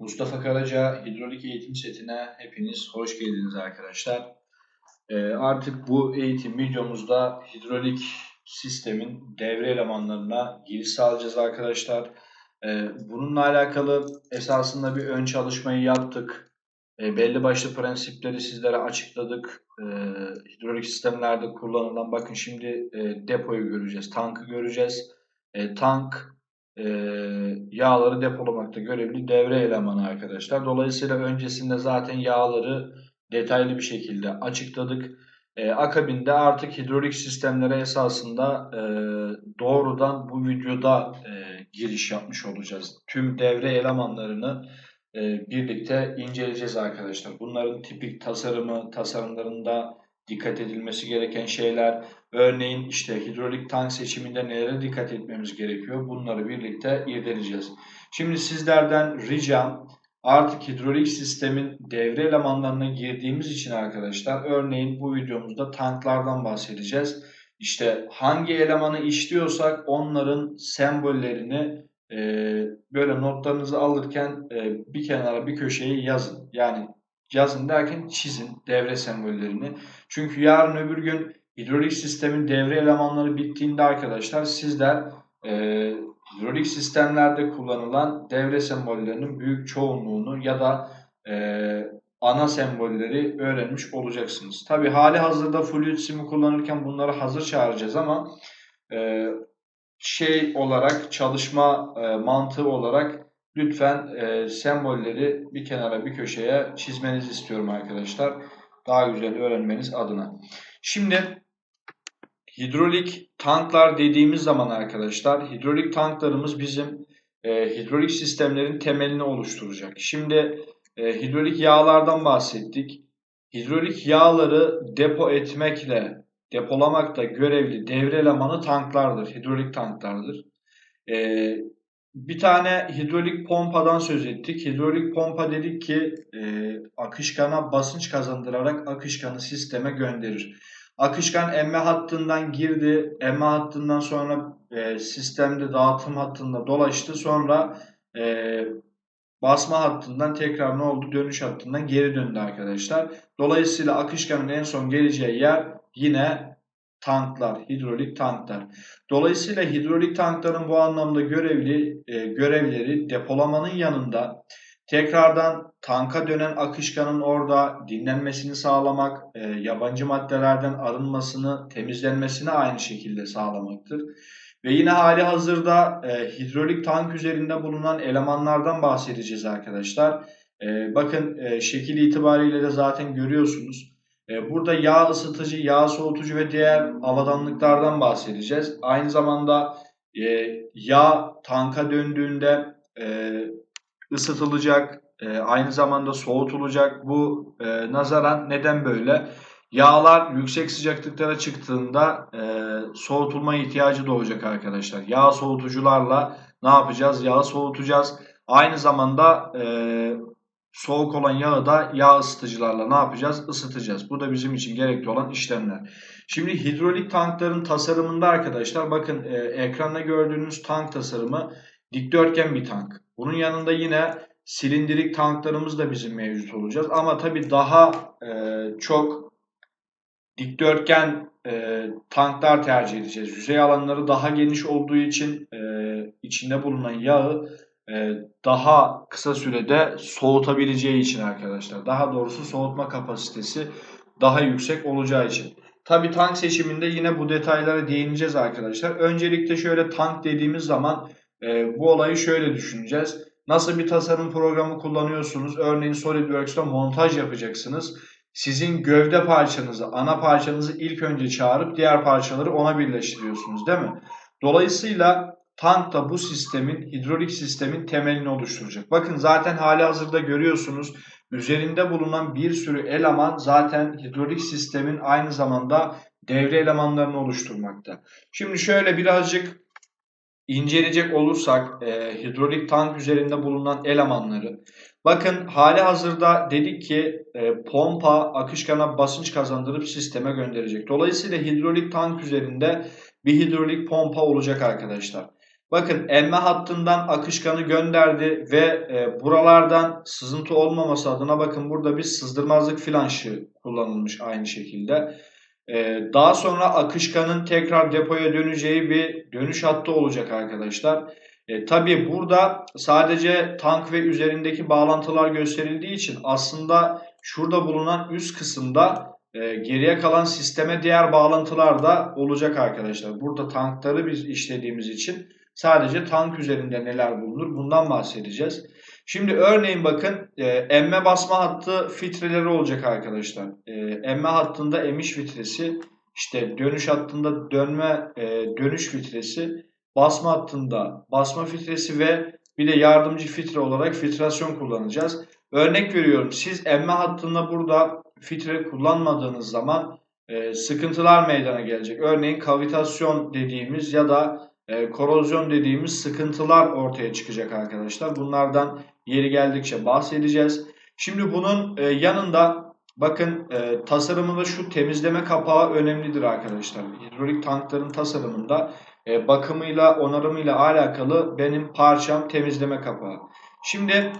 Mustafa Karaca hidrolik eğitim setine hepiniz hoş geldiniz arkadaşlar. Ee, artık bu eğitim videomuzda hidrolik sistemin devre elemanlarına giriş sağlayacağız arkadaşlar. Ee, bununla alakalı esasında bir ön çalışmayı yaptık. Ee, belli başlı prensipleri sizlere açıkladık. Ee, hidrolik sistemlerde kullanılan bakın şimdi e, depoyu göreceğiz, tankı göreceğiz. E, tank e, yağları depolamakta görevli devre elemanı arkadaşlar. Dolayısıyla öncesinde zaten yağları detaylı bir şekilde açıkladık. E, akabinde artık hidrolik sistemlere esasında e, doğrudan bu videoda e, giriş yapmış olacağız. Tüm devre elemanlarını e, birlikte inceleyeceğiz arkadaşlar. Bunların tipik tasarımı, tasarımlarında dikkat edilmesi gereken şeyler, örneğin işte hidrolik tank seçiminde nelere dikkat etmemiz gerekiyor bunları birlikte irdeleyeceğiz. Şimdi sizlerden ricam artık hidrolik sistemin devre elemanlarına girdiğimiz için arkadaşlar örneğin bu videomuzda tanklardan bahsedeceğiz. İşte hangi elemanı işliyorsak onların sembollerini e, böyle notlarınızı alırken e, bir kenara bir köşeye yazın. Yani yazın derken çizin devre sembollerini. Çünkü yarın öbür gün hidrolik sistemin devre elemanları bittiğinde arkadaşlar sizler e, hidrolik sistemlerde kullanılan devre sembollerinin büyük çoğunluğunu ya da e, ana sembolleri öğrenmiş olacaksınız. Tabi hali hazırda fluid sim'i kullanırken bunları hazır çağıracağız ama e, şey olarak çalışma e, mantığı olarak lütfen e, sembolleri bir kenara bir köşeye çizmenizi istiyorum arkadaşlar. Daha güzel öğrenmeniz adına. Şimdi hidrolik tanklar dediğimiz zaman arkadaşlar hidrolik tanklarımız bizim e, hidrolik sistemlerin temelini oluşturacak. Şimdi e, hidrolik yağlardan bahsettik. Hidrolik yağları depo etmekle depolamakta görevli devre elemanı tanklardır. Hidrolik tanklardır. E, bir tane hidrolik pompadan söz ettik. Hidrolik pompa dedik ki e, akışkana basınç kazandırarak akışkanı sisteme gönderir. Akışkan emme hattından girdi. Emme hattından sonra e, sistemde dağıtım hattında dolaştı. Sonra e, basma hattından tekrar ne oldu? Dönüş hattından geri döndü arkadaşlar. Dolayısıyla akışkanın en son geleceği yer yine tanklar, hidrolik tanklar. Dolayısıyla hidrolik tankların bu anlamda görevli e, görevleri depolamanın yanında tekrardan tanka dönen akışkanın orada dinlenmesini sağlamak, e, yabancı maddelerden arınmasını, temizlenmesini aynı şekilde sağlamaktır. Ve yine hali hazırda e, hidrolik tank üzerinde bulunan elemanlardan bahsedeceğiz arkadaşlar. E, bakın e, şekil itibariyle de zaten görüyorsunuz. E, burada yağ ısıtıcı, yağ soğutucu ve diğer avadanlıklardan bahsedeceğiz. Aynı zamanda e, yağ tanka döndüğünde e, ısıtılacak, aynı zamanda soğutulacak. Bu nazaran neden böyle? Yağlar yüksek sıcaklıklara çıktığında soğutulma ihtiyacı doğacak arkadaşlar. Yağ soğutucularla ne yapacağız? Yağı soğutacağız. Aynı zamanda soğuk olan yağı da yağ ısıtıcılarla ne yapacağız? Isıtacağız. Bu da bizim için gerekli olan işlemler. Şimdi hidrolik tankların tasarımında arkadaşlar bakın e, ekranda gördüğünüz tank tasarımı dikdörtgen bir tank. Bunun yanında yine silindirik tanklarımız da bizim mevcut olacağız. Ama tabii daha e, çok dikdörtgen e, tanklar tercih edeceğiz. Yüzey alanları daha geniş olduğu için e, içinde bulunan yağı daha kısa sürede soğutabileceği için arkadaşlar. Daha doğrusu soğutma kapasitesi daha yüksek olacağı için. Tabi tank seçiminde yine bu detaylara değineceğiz arkadaşlar. Öncelikle şöyle tank dediğimiz zaman e, bu olayı şöyle düşüneceğiz. Nasıl bir tasarım programı kullanıyorsunuz? Örneğin SolidWorks'ta montaj yapacaksınız. Sizin gövde parçanızı, ana parçanızı ilk önce çağırıp diğer parçaları ona birleştiriyorsunuz değil mi? Dolayısıyla tank da bu sistemin, hidrolik sistemin temelini oluşturacak. Bakın zaten hali hazırda görüyorsunuz. Üzerinde bulunan bir sürü eleman zaten hidrolik sistemin aynı zamanda devre elemanlarını oluşturmakta. Şimdi şöyle birazcık inceleyecek olursak e, hidrolik tank üzerinde bulunan elemanları. Bakın hali hazırda dedik ki e, pompa akışkana basınç kazandırıp sisteme gönderecek. Dolayısıyla hidrolik tank üzerinde bir hidrolik pompa olacak arkadaşlar. Bakın emme hattından akışkanı gönderdi ve e, buralardan sızıntı olmaması adına bakın burada bir sızdırmazlık flanşı kullanılmış aynı şekilde. E, daha sonra akışkanın tekrar depoya döneceği bir dönüş hattı olacak arkadaşlar. E, tabii burada sadece tank ve üzerindeki bağlantılar gösterildiği için aslında şurada bulunan üst kısımda e, geriye kalan sisteme diğer bağlantılar da olacak arkadaşlar. Burada tankları biz işlediğimiz için sadece tank üzerinde neler bulunur bundan bahsedeceğiz. Şimdi örneğin bakın e, emme basma hattı filtreleri olacak arkadaşlar. E, emme hattında emiş filtresi, işte dönüş hattında dönme e, dönüş filtresi, basma hattında basma filtresi ve bir de yardımcı filtre olarak filtrasyon kullanacağız. Örnek veriyorum siz emme hattında burada filtre kullanmadığınız zaman e, sıkıntılar meydana gelecek. Örneğin kavitasyon dediğimiz ya da e, korozyon dediğimiz sıkıntılar ortaya çıkacak arkadaşlar. Bunlardan yeri geldikçe bahsedeceğiz. Şimdi bunun e, yanında bakın e, tasarımında şu temizleme kapağı önemlidir arkadaşlar. Hidrolik tankların tasarımında e, bakımıyla onarımıyla alakalı benim parçam temizleme kapağı. Şimdi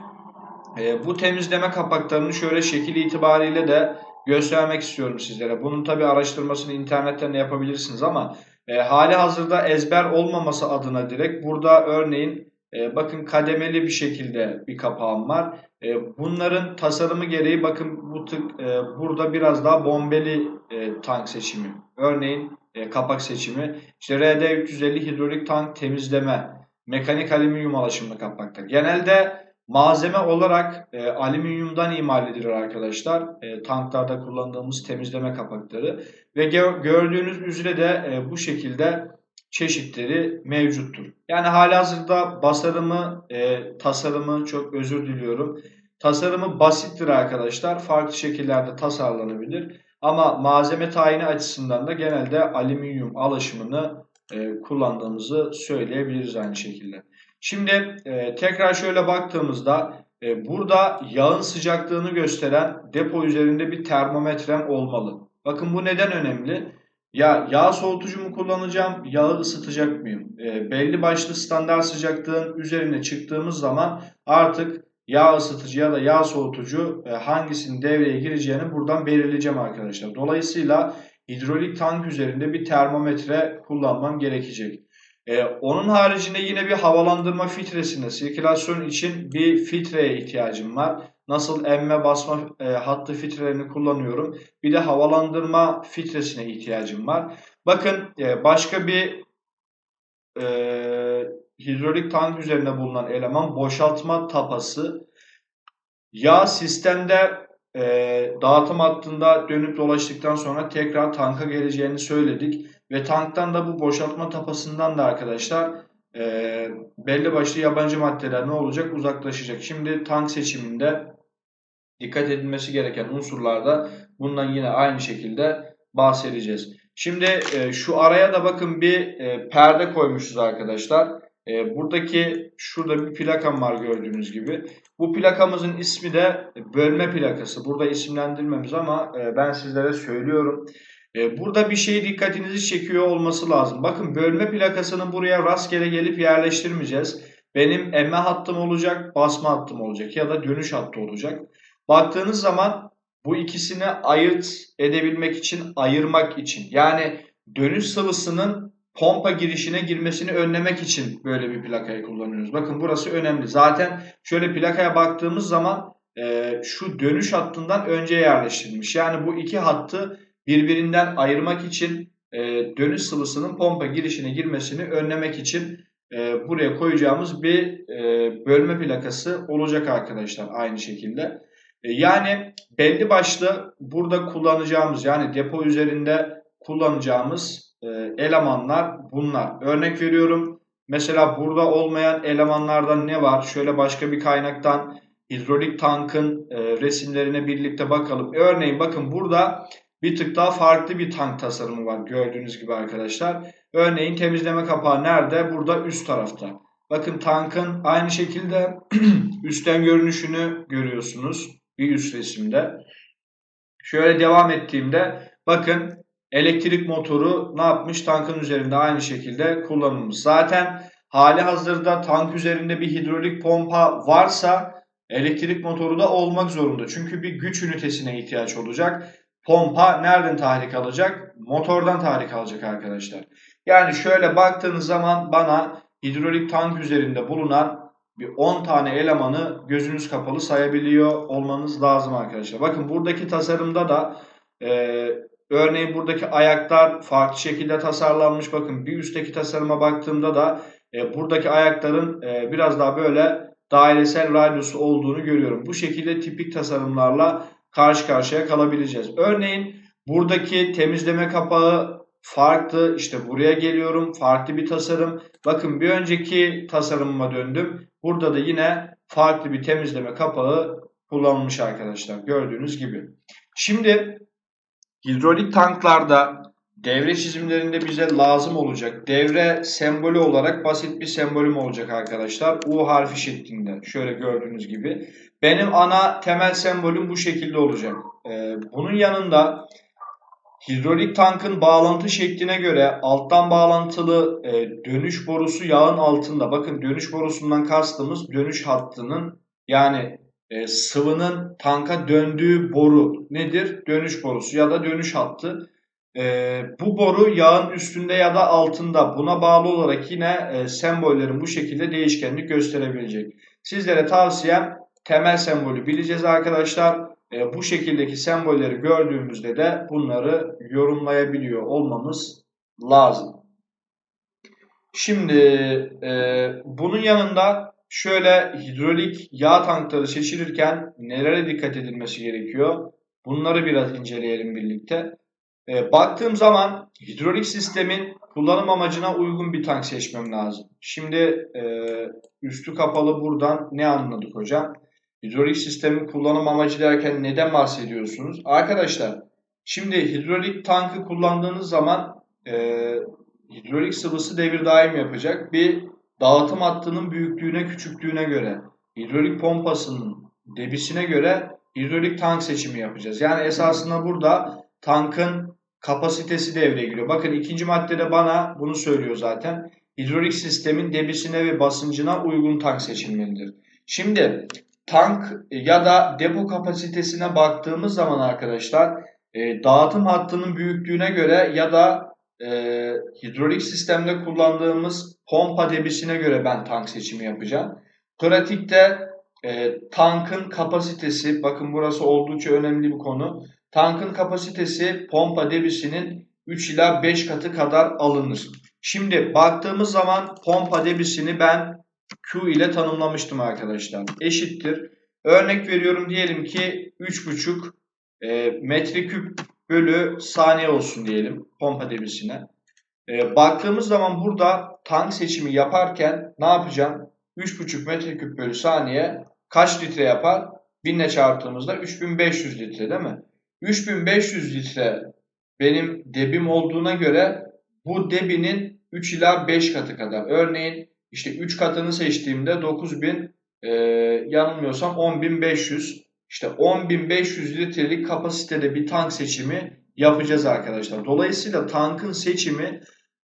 bu temizleme kapaklarını şöyle şekil itibariyle de göstermek istiyorum sizlere. Bunun tabi araştırmasını internetten de yapabilirsiniz ama e, hali hazırda ezber olmaması adına direkt burada örneğin e, bakın kademeli bir şekilde bir kapağım var. E, bunların tasarımı gereği bakın bu tık e, burada biraz daha bombeli e, tank seçimi. Örneğin e, kapak seçimi. İşte RD350 hidrolik tank temizleme, mekanik alüminyum alaşımlı kapaklar. Genelde malzeme olarak e, alüminyumdan imal edilir arkadaşlar. E, tanklarda kullandığımız temizleme kapakları. Ve gö gördüğünüz üzere de e, bu şekilde çeşitleri mevcuttur. Yani halihazırda basarımı, e, tasarımı çok özür diliyorum. Tasarımı basittir arkadaşlar. Farklı şekillerde tasarlanabilir. Ama malzeme tayini açısından da genelde alüminyum alaşımını e, kullandığımızı söyleyebiliriz aynı şekilde. Şimdi e, tekrar şöyle baktığımızda e, burada yağın sıcaklığını gösteren depo üzerinde bir termometrem olmalı. Bakın bu neden önemli? Ya yağ soğutucu mu kullanacağım, yağı ısıtacak mıyım? E, belli başlı standart sıcaklığın üzerine çıktığımız zaman artık yağ ısıtıcı ya da yağ soğutucu e, hangisinin devreye gireceğini buradan belirleyeceğim arkadaşlar. Dolayısıyla hidrolik tank üzerinde bir termometre kullanmam gerekecek. Ee, onun haricinde yine bir havalandırma filtresinde sirkülasyon için bir filtreye ihtiyacım var. Nasıl emme basma e, hattı filtrelerini kullanıyorum. Bir de havalandırma filtresine ihtiyacım var. Bakın e, başka bir e, hidrolik tank üzerinde bulunan eleman boşaltma tapası. Yağ sistemde e, dağıtım hattında dönüp dolaştıktan sonra tekrar tanka geleceğini söyledik. Ve tanktan da bu boşaltma tapasından da arkadaşlar e, belli başlı yabancı maddeler ne olacak? Uzaklaşacak. Şimdi tank seçiminde dikkat edilmesi gereken unsurlarda bundan yine aynı şekilde bahsedeceğiz. Şimdi e, şu araya da bakın bir e, perde koymuşuz arkadaşlar. E, buradaki şurada bir plakam var gördüğünüz gibi. Bu plakamızın ismi de bölme plakası. Burada isimlendirmemiz ama e, ben sizlere söylüyorum. E, burada bir şey dikkatinizi çekiyor olması lazım. Bakın bölme plakasını buraya rastgele gelip yerleştirmeyeceğiz. Benim emme hattım olacak, basma hattım olacak ya da dönüş hattı olacak. Baktığınız zaman bu ikisini ayırt edebilmek için, ayırmak için yani dönüş sıvısının pompa girişine girmesini önlemek için böyle bir plakayı kullanıyoruz. Bakın burası önemli. Zaten şöyle plakaya baktığımız zaman e, şu dönüş hattından önce yerleştirilmiş. Yani bu iki hattı birbirinden ayırmak için e, dönüş sıvısının pompa girişine girmesini önlemek için e, buraya koyacağımız bir e, bölme plakası olacak arkadaşlar aynı şekilde. E, yani belli başlı burada kullanacağımız yani depo üzerinde kullanacağımız e, elemanlar bunlar. Örnek veriyorum mesela burada olmayan elemanlardan ne var? Şöyle başka bir kaynaktan hidrolik tankın e, resimlerine birlikte bakalım. Örneğin bakın burada bir tık daha farklı bir tank tasarımı var gördüğünüz gibi arkadaşlar. Örneğin temizleme kapağı nerede? Burada üst tarafta. Bakın tankın aynı şekilde üstten görünüşünü görüyorsunuz bir üst resimde. Şöyle devam ettiğimde bakın elektrik motoru ne yapmış? Tankın üzerinde aynı şekilde kullanılmış. Zaten hali hazırda tank üzerinde bir hidrolik pompa varsa elektrik motoru da olmak zorunda. Çünkü bir güç ünitesine ihtiyaç olacak. Pompa nereden tahrik alacak? Motordan tahrik alacak arkadaşlar. Yani şöyle baktığınız zaman bana hidrolik tank üzerinde bulunan bir 10 tane elemanı gözünüz kapalı sayabiliyor olmanız lazım arkadaşlar. Bakın buradaki tasarımda da e, örneğin buradaki ayaklar farklı şekilde tasarlanmış. Bakın bir üstteki tasarıma baktığımda da e, buradaki ayakların e, biraz daha böyle dairesel radyusu olduğunu görüyorum. Bu şekilde tipik tasarımlarla karşı karşıya kalabileceğiz. Örneğin buradaki temizleme kapağı farklı. İşte buraya geliyorum. Farklı bir tasarım. Bakın bir önceki tasarımıma döndüm. Burada da yine farklı bir temizleme kapağı kullanılmış arkadaşlar. Gördüğünüz gibi. Şimdi hidrolik tanklarda devre çizimlerinde bize lazım olacak. Devre sembolü olarak basit bir sembolüm olacak arkadaşlar. U harfi şeklinde. Şöyle gördüğünüz gibi. Benim ana temel sembolüm bu şekilde olacak. Ee, bunun yanında hidrolik tankın bağlantı şekline göre alttan bağlantılı e, dönüş borusu yağın altında. Bakın dönüş borusundan kastımız dönüş hattının yani e, sıvının tanka döndüğü boru nedir? Dönüş borusu ya da dönüş hattı. E, bu boru yağın üstünde ya da altında. Buna bağlı olarak yine e, sembollerin bu şekilde değişkenlik gösterebilecek. Sizlere tavsiyem temel sembolü bileceğiz arkadaşlar. E, bu şekildeki sembolleri gördüğümüzde de bunları yorumlayabiliyor olmamız lazım. Şimdi e, bunun yanında şöyle hidrolik yağ tankları seçilirken nelere dikkat edilmesi gerekiyor? Bunları biraz inceleyelim birlikte. E, baktığım zaman hidrolik sistemin kullanım amacına uygun bir tank seçmem lazım. Şimdi e, üstü kapalı buradan ne anladık hocam? Hidrolik sistemin kullanım amacı derken neden bahsediyorsunuz? Arkadaşlar şimdi hidrolik tankı kullandığınız zaman e, hidrolik sıvısı devir daim yapacak. Bir dağıtım hattının büyüklüğüne küçüklüğüne göre hidrolik pompasının debisine göre hidrolik tank seçimi yapacağız. Yani esasında burada tankın kapasitesi devreye giriyor. Bakın ikinci maddede bana bunu söylüyor zaten. Hidrolik sistemin debisine ve basıncına uygun tank seçilmelidir. Şimdi tank ya da depo kapasitesine baktığımız zaman arkadaşlar e, dağıtım hattının büyüklüğüne göre ya da e, hidrolik sistemde kullandığımız pompa debisine göre ben tank seçimi yapacağım. Pratikte e, tankın kapasitesi, bakın burası oldukça önemli bir konu. Tankın kapasitesi pompa debisinin 3 ila 5 katı kadar alınır. Şimdi baktığımız zaman pompa debisini ben Q ile tanımlamıştım arkadaşlar. Eşittir. Örnek veriyorum diyelim ki 3,5 e, metreküp bölü saniye olsun diyelim pompa debisine. E, baktığımız zaman burada tank seçimi yaparken ne yapacağım? 3,5 metreküp bölü saniye kaç litre yapar? 1000 ile çarptığımızda 3500 litre değil mi? 3500 litre benim debim olduğuna göre bu debinin 3 ila 5 katı kadar. Örneğin işte 3 katını seçtiğimde 9000 e, yanılmıyorsam 10500 işte 10500 litrelik kapasitede bir tank seçimi yapacağız arkadaşlar. Dolayısıyla tankın seçimi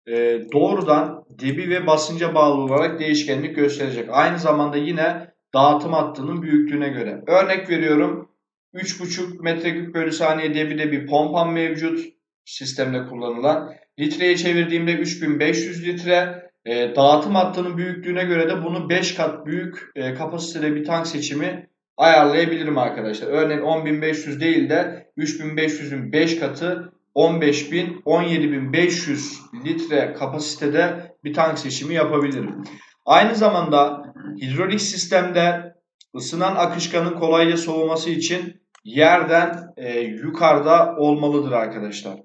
e, doğrudan debi ve basınca bağlı olarak değişkenlik gösterecek. Aynı zamanda yine dağıtım hattının büyüklüğüne göre. Örnek veriyorum 3,5 metreküp bölü saniye debide bir pompam mevcut sistemde kullanılan. Litreye çevirdiğimde 3500 litre. E, dağıtım hattının büyüklüğüne göre de bunu 5 kat büyük e, kapasitede bir tank seçimi ayarlayabilirim arkadaşlar. Örneğin 10.500 değil de 3.500'ün 5 katı 15.000, 17.500 litre kapasitede bir tank seçimi yapabilirim. Aynı zamanda hidrolik sistemde ısınan akışkanın kolayca soğuması için yerden e, yukarıda olmalıdır arkadaşlar.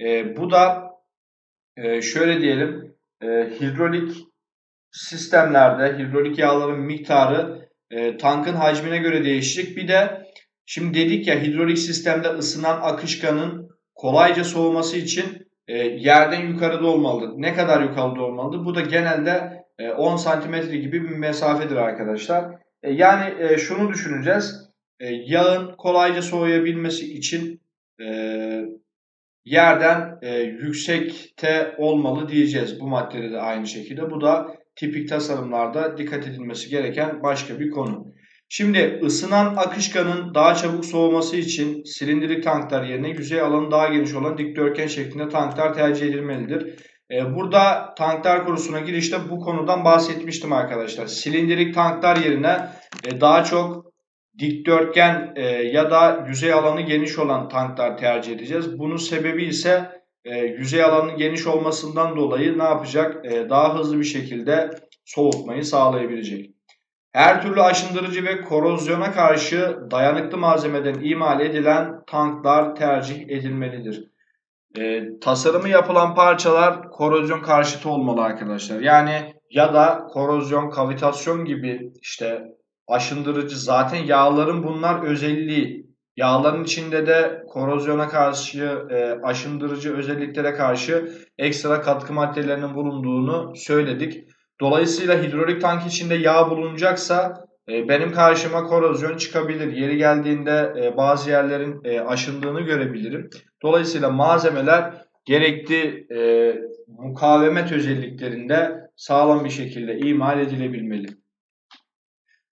E, bu da e, şöyle diyelim e, hidrolik sistemlerde hidrolik yağların miktarı e, tankın hacmine göre değişecek. Bir de şimdi dedik ya hidrolik sistemde ısınan akışkanın kolayca soğuması için e, yerden yukarıda olmalı. Ne kadar yukarıda olmalı? Bu da genelde e, 10 santimetre gibi bir mesafedir arkadaşlar. E, yani e, şunu düşüneceğiz. E, yağın kolayca soğuyabilmesi için e, yerden e, yüksekte olmalı diyeceğiz. Bu maddede de aynı şekilde. Bu da tipik tasarımlarda dikkat edilmesi gereken başka bir konu. Şimdi ısınan akışkanın daha çabuk soğuması için silindirik tanklar yerine yüzey alanı daha geniş olan dikdörtgen şeklinde tanklar tercih edilmelidir. Ee, burada tanklar konusuna girişte bu konudan bahsetmiştim arkadaşlar. Silindirik tanklar yerine e, daha çok dikdörtgen e, ya da yüzey alanı geniş olan tanklar tercih edeceğiz. Bunun sebebi ise e, yüzey alanının geniş olmasından dolayı ne yapacak? Daha hızlı bir şekilde soğutmayı sağlayabilecek. Her türlü aşındırıcı ve korozyona karşı dayanıklı malzemeden imal edilen tanklar tercih edilmelidir. E, tasarımı yapılan parçalar korozyon karşıtı olmalı arkadaşlar. Yani ya da korozyon, kavitasyon gibi işte aşındırıcı zaten yağların bunlar özelliği. Yağların içinde de korozyona karşı, e, aşındırıcı özelliklere karşı ekstra katkı maddelerinin bulunduğunu söyledik. Dolayısıyla hidrolik tank içinde yağ bulunacaksa e, benim karşıma korozyon çıkabilir. Yeri geldiğinde e, bazı yerlerin e, aşındığını görebilirim. Dolayısıyla malzemeler gerekli mukavemet özelliklerinde sağlam bir şekilde imal edilebilmeli.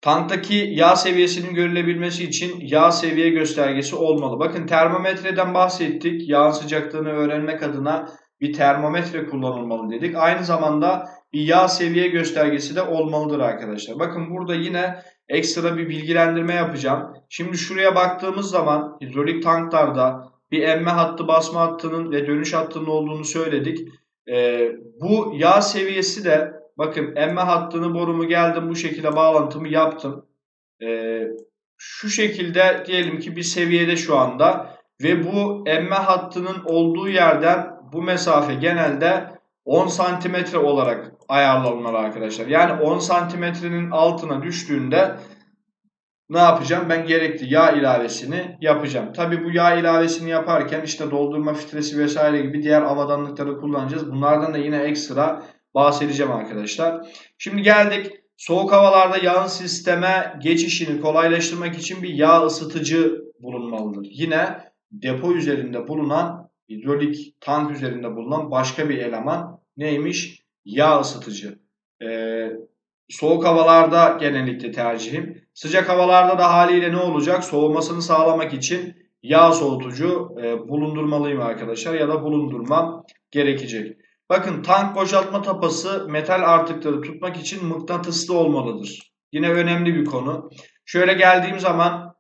Tanktaki yağ seviyesinin görülebilmesi için yağ seviye göstergesi olmalı. Bakın termometreden bahsettik. Yağın sıcaklığını öğrenmek adına bir termometre kullanılmalı dedik. Aynı zamanda bir yağ seviye göstergesi de olmalıdır arkadaşlar. Bakın burada yine ekstra bir bilgilendirme yapacağım. Şimdi şuraya baktığımız zaman hidrolik tanklarda bir emme hattı basma hattının ve dönüş hattının olduğunu söyledik. Ee, bu yağ seviyesi de bakın emme hattını borumu geldim bu şekilde bağlantımı yaptım. Ee, şu şekilde diyelim ki bir seviyede şu anda ve bu emme hattının olduğu yerden bu mesafe genelde 10 santimetre olarak ayarlanmalı arkadaşlar. Yani 10 santimetrenin altına düştüğünde ne yapacağım? Ben gerekli yağ ilavesini yapacağım. Tabi bu yağ ilavesini yaparken işte doldurma filtresi vesaire gibi diğer avadanlıkları kullanacağız. Bunlardan da yine ekstra bahsedeceğim arkadaşlar. Şimdi geldik. Soğuk havalarda yağın sisteme geçişini kolaylaştırmak için bir yağ ısıtıcı bulunmalıdır. Yine depo üzerinde bulunan hidrolik tank üzerinde bulunan başka bir eleman neymiş? Yağ ısıtıcı. Ee, soğuk havalarda genellikle tercihim. Sıcak havalarda da haliyle ne olacak? Soğumasını sağlamak için yağ soğutucu e, bulundurmalıyım arkadaşlar ya da bulundurmam gerekecek. Bakın tank boşaltma tapası metal artıkları tutmak için mıknatıslı olmalıdır. Yine önemli bir konu. Şöyle geldiğim zaman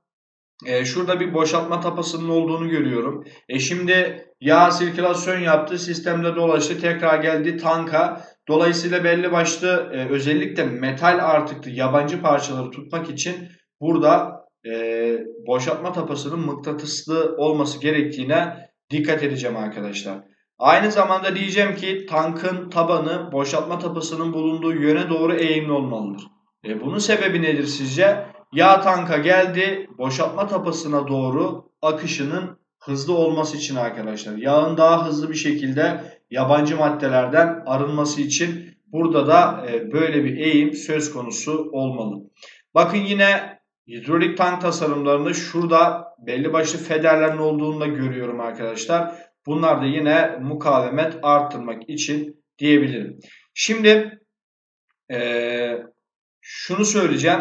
e, şurada bir boşaltma tapasının olduğunu görüyorum. E şimdi yağ sirkülasyon yaptı, sistemde dolaştı, tekrar geldi tanka. Dolayısıyla belli başlı e, özellikle metal artıklı yabancı parçaları tutmak için burada e, boşaltma tapasının mıknatıslı olması gerektiğine dikkat edeceğim arkadaşlar. Aynı zamanda diyeceğim ki tankın tabanı boşaltma tapasının bulunduğu yöne doğru eğimli olmalıdır. E, bunun sebebi nedir sizce? Yağ tanka geldi boşaltma tapasına doğru akışının hızlı olması için arkadaşlar. Yağın daha hızlı bir şekilde yabancı maddelerden arınması için burada da e, böyle bir eğim söz konusu olmalı. Bakın yine hidrolik tank tasarımlarında şurada belli başlı federlerin olduğunu da görüyorum arkadaşlar. Bunlar da yine mukavemet arttırmak için diyebilirim. Şimdi e, şunu söyleyeceğim.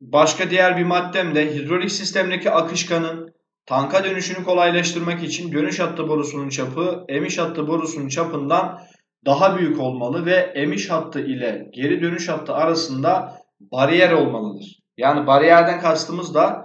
Başka diğer bir maddem de hidrolik sistemdeki akışkanın tanka dönüşünü kolaylaştırmak için dönüş hattı borusunun çapı emiş hattı borusunun çapından daha büyük olmalı ve emiş hattı ile geri dönüş hattı arasında bariyer olmalıdır. Yani bariyerden kastımız da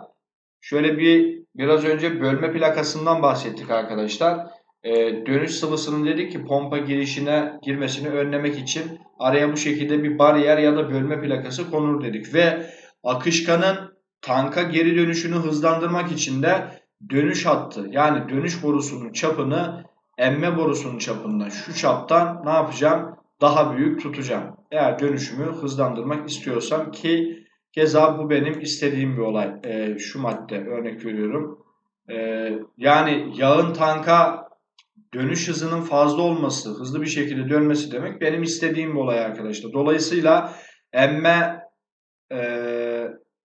şöyle bir biraz önce bölme plakasından bahsettik arkadaşlar. Ee, dönüş sıvısının dedik ki pompa girişine girmesini önlemek için araya bu şekilde bir bariyer ya da bölme plakası konur dedik ve akışkanın tanka geri dönüşünü hızlandırmak için de dönüş hattı yani dönüş borusunun çapını emme borusunun çapından şu çaptan ne yapacağım? Daha büyük tutacağım. Eğer dönüşümü hızlandırmak istiyorsam ki keza bu benim istediğim bir olay. E, şu madde örnek veriyorum. E, yani yağın tanka dönüş hızının fazla olması, hızlı bir şekilde dönmesi demek benim istediğim bir olay arkadaşlar. Dolayısıyla emme e,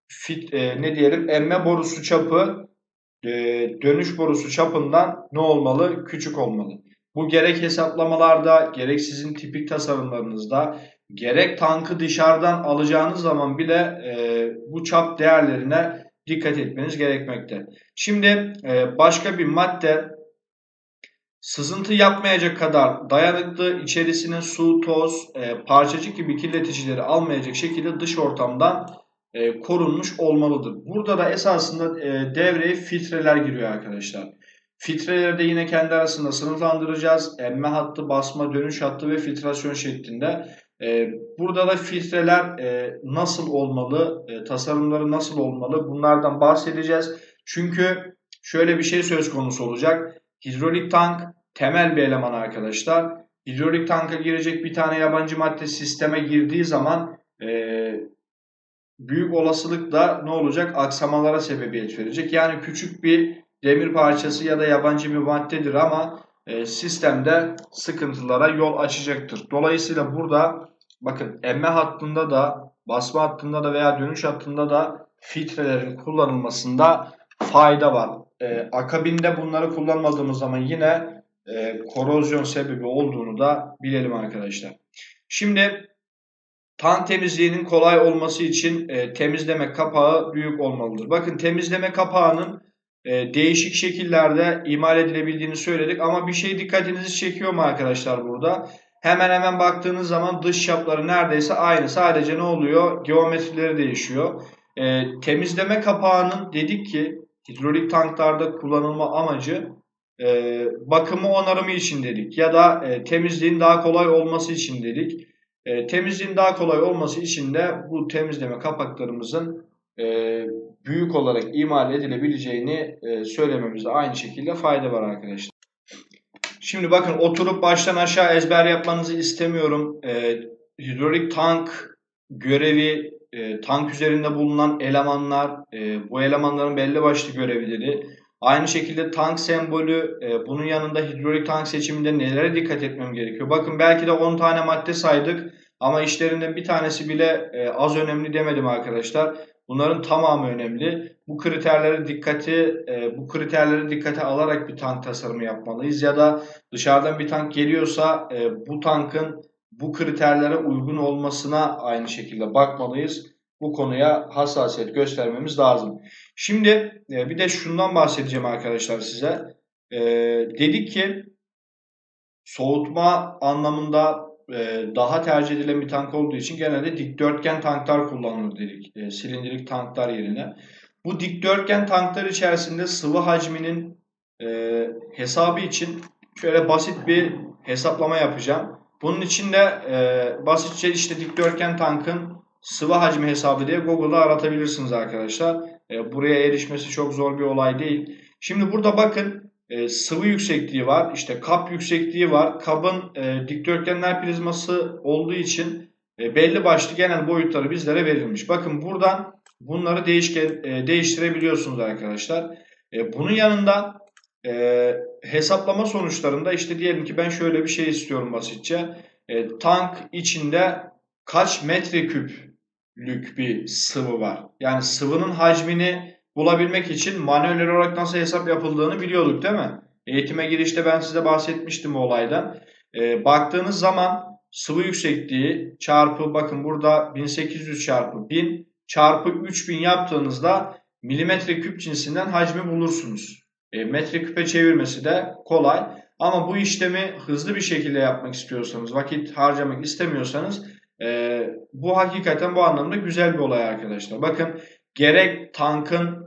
fit, e, ne diyelim emme borusu çapı e, dönüş borusu çapından ne olmalı? Küçük olmalı. Bu gerek hesaplamalarda, gerek sizin tipik tasarımlarınızda, gerek tankı dışarıdan alacağınız zaman bile e, bu çap değerlerine dikkat etmeniz gerekmekte. Şimdi e, başka bir madde sızıntı yapmayacak kadar dayanıklı, içerisine su, toz, e, parçacık gibi kirleticileri almayacak şekilde dış ortamdan e, korunmuş olmalıdır. Burada da esasında e, devreye filtreler giriyor arkadaşlar. Filtreleri de yine kendi arasında sınıflandıracağız. Emme hattı, basma, dönüş hattı ve filtrasyon şeklinde. E, burada da filtreler e, nasıl olmalı, e, tasarımları nasıl olmalı bunlardan bahsedeceğiz. Çünkü şöyle bir şey söz konusu olacak. Hidrolik tank temel bir eleman arkadaşlar. Hidrolik tanka girecek bir tane yabancı madde sisteme girdiği zaman e, büyük olasılıkla ne olacak? Aksamalara sebebiyet verecek. Yani küçük bir demir parçası ya da yabancı bir maddedir ama e, sistemde sıkıntılara yol açacaktır. Dolayısıyla burada bakın emme hattında da basma hattında da veya dönüş hattında da filtrelerin kullanılmasında fayda var. E, akabinde bunları kullanmadığımız zaman yine e, korozyon sebebi olduğunu da bilelim arkadaşlar. Şimdi Tan temizliğinin kolay olması için e, temizleme kapağı büyük olmalıdır. Bakın temizleme kapağının e, değişik şekillerde imal edilebildiğini söyledik ama bir şey dikkatinizi çekiyor mu arkadaşlar burada? Hemen hemen baktığınız zaman dış çapları neredeyse aynı. Sadece ne oluyor? Geometrileri değişiyor. E, temizleme kapağının dedik ki hidrolik tanklarda kullanılma amacı e, bakımı onarımı için dedik. Ya da e, temizliğin daha kolay olması için dedik. E, temizliğin daha kolay olması için de bu temizleme kapaklarımızın e, büyük olarak imal edilebileceğini e, söylememizde aynı şekilde fayda var arkadaşlar. Şimdi bakın oturup baştan aşağı ezber yapmanızı istemiyorum. E, hidrolik tank görevi, e, tank üzerinde bulunan elemanlar, bu elemanların belli başlı görevleri, Aynı şekilde tank sembolü, bunun yanında hidrolik tank seçiminde nelere dikkat etmem gerekiyor? Bakın belki de 10 tane madde saydık ama işlerinden bir tanesi bile az önemli demedim arkadaşlar. Bunların tamamı önemli. Bu kriterleri dikkati, e, bu kriterleri dikkate alarak bir tank tasarımı yapmalıyız. Ya da dışarıdan bir tank geliyorsa e, bu tankın bu kriterlere uygun olmasına aynı şekilde bakmalıyız. Bu konuya hassasiyet göstermemiz lazım. Şimdi e, bir de şundan bahsedeceğim arkadaşlar size. Dedik ki soğutma anlamında e, daha tercih edilen bir tank olduğu için genelde dikdörtgen tanklar kullanılır dedik. E, silindirik tanklar yerine. Bu dikdörtgen tanklar içerisinde sıvı hacminin e, hesabı için şöyle basit bir hesaplama yapacağım. Bunun için de basitçe işte dikdörtgen tankın sıvı hacmi hesabı diye Google'da aratabilirsiniz arkadaşlar. Buraya erişmesi çok zor bir olay değil. Şimdi burada bakın e, sıvı yüksekliği var. İşte kap yüksekliği var. Kabın e, dikdörtgenler prizması olduğu için e, belli başlı genel boyutları bizlere verilmiş. Bakın buradan bunları değişken, e, değiştirebiliyorsunuz arkadaşlar. E, bunun yanında e, hesaplama sonuçlarında işte diyelim ki ben şöyle bir şey istiyorum basitçe. E, tank içinde kaç metreküp lük bir sıvı var. Yani sıvının hacmini bulabilmek için manuel olarak nasıl hesap yapıldığını biliyorduk değil mi? Eğitime girişte ben size bahsetmiştim bu olaydan. E, baktığınız zaman sıvı yüksekliği çarpı bakın burada 1800 çarpı 1000 çarpı 3000 yaptığınızda milimetre küp cinsinden hacmi bulursunuz. E, metre küpe çevirmesi de kolay. Ama bu işlemi hızlı bir şekilde yapmak istiyorsanız, vakit harcamak istemiyorsanız e, bu hakikaten bu anlamda güzel bir olay arkadaşlar. Bakın gerek tankın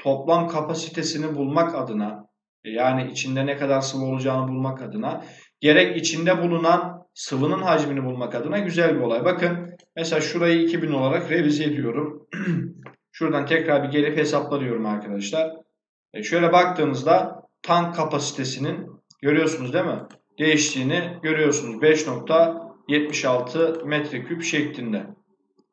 toplam kapasitesini bulmak adına yani içinde ne kadar sıvı olacağını bulmak adına gerek içinde bulunan sıvının hacmini bulmak adına güzel bir olay. Bakın mesela şurayı 2000 olarak revize ediyorum. Şuradan tekrar bir gelip hesaplıyorum arkadaşlar. E şöyle baktığınızda tank kapasitesinin görüyorsunuz değil mi? Değiştiğini görüyorsunuz. 5. 76 metreküp şeklinde.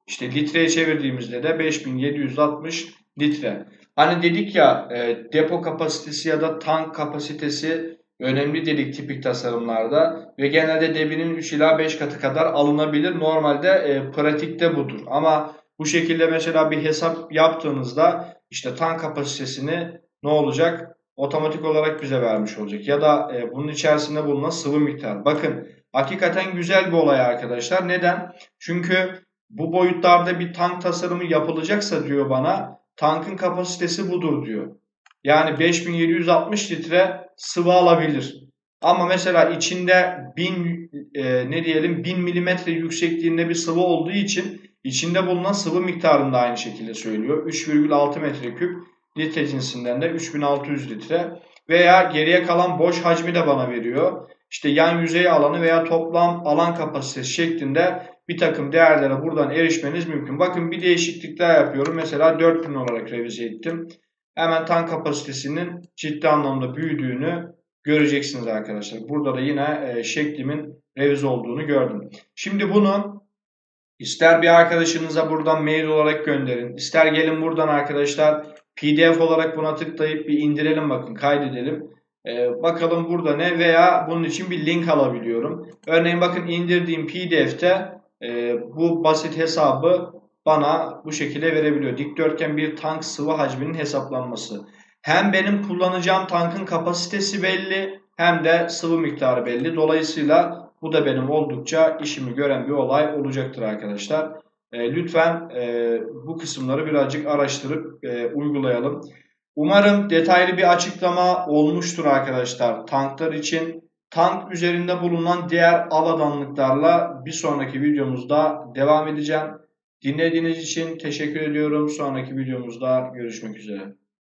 İşte litreye çevirdiğimizde de 5760 litre. Hani dedik ya e, depo kapasitesi ya da tank kapasitesi önemli dedik tipik tasarımlarda ve genelde debinin 3 ila 5 katı kadar alınabilir. Normalde e, pratikte budur. Ama bu şekilde mesela bir hesap yaptığınızda işte tank kapasitesini ne olacak? Otomatik olarak bize vermiş olacak. Ya da e, bunun içerisinde bulunan sıvı miktar. Bakın Hakikaten güzel bir olay arkadaşlar. Neden? Çünkü bu boyutlarda bir tank tasarımı yapılacaksa diyor bana tankın kapasitesi budur diyor. Yani 5760 litre sıvı alabilir. Ama mesela içinde 1000 e, ne diyelim 1000 milimetre yüksekliğinde bir sıvı olduğu için içinde bulunan sıvı miktarını da aynı şekilde söylüyor. 3,6 metreküp litre cinsinden de 3600 litre veya geriye kalan boş hacmi de bana veriyor. İşte yan yüzey alanı veya toplam alan kapasitesi şeklinde bir takım değerlere buradan erişmeniz mümkün. Bakın bir değişiklikler yapıyorum. Mesela 4000 olarak revize ettim. Hemen tank kapasitesinin ciddi anlamda büyüdüğünü göreceksiniz arkadaşlar. Burada da yine e, şeklimin revize olduğunu gördüm. Şimdi bunu ister bir arkadaşınıza buradan mail olarak gönderin. ister gelin buradan arkadaşlar PDF olarak buna tıklayıp bir indirelim bakın kaydedelim. Ee, bakalım burada ne veya bunun için bir link alabiliyorum. Örneğin bakın indirdiğim PDF'te e, bu basit hesabı bana bu şekilde verebiliyor. Dikdörtgen bir tank sıvı hacminin hesaplanması. Hem benim kullanacağım tankın kapasitesi belli hem de sıvı miktarı belli. Dolayısıyla bu da benim oldukça işimi gören bir olay olacaktır arkadaşlar. E, lütfen e, bu kısımları birazcık araştırıp e, uygulayalım. Umarım detaylı bir açıklama olmuştur arkadaşlar tanklar için. Tank üzerinde bulunan diğer avadanlıklarla bir sonraki videomuzda devam edeceğim. Dinlediğiniz için teşekkür ediyorum. Sonraki videomuzda görüşmek üzere.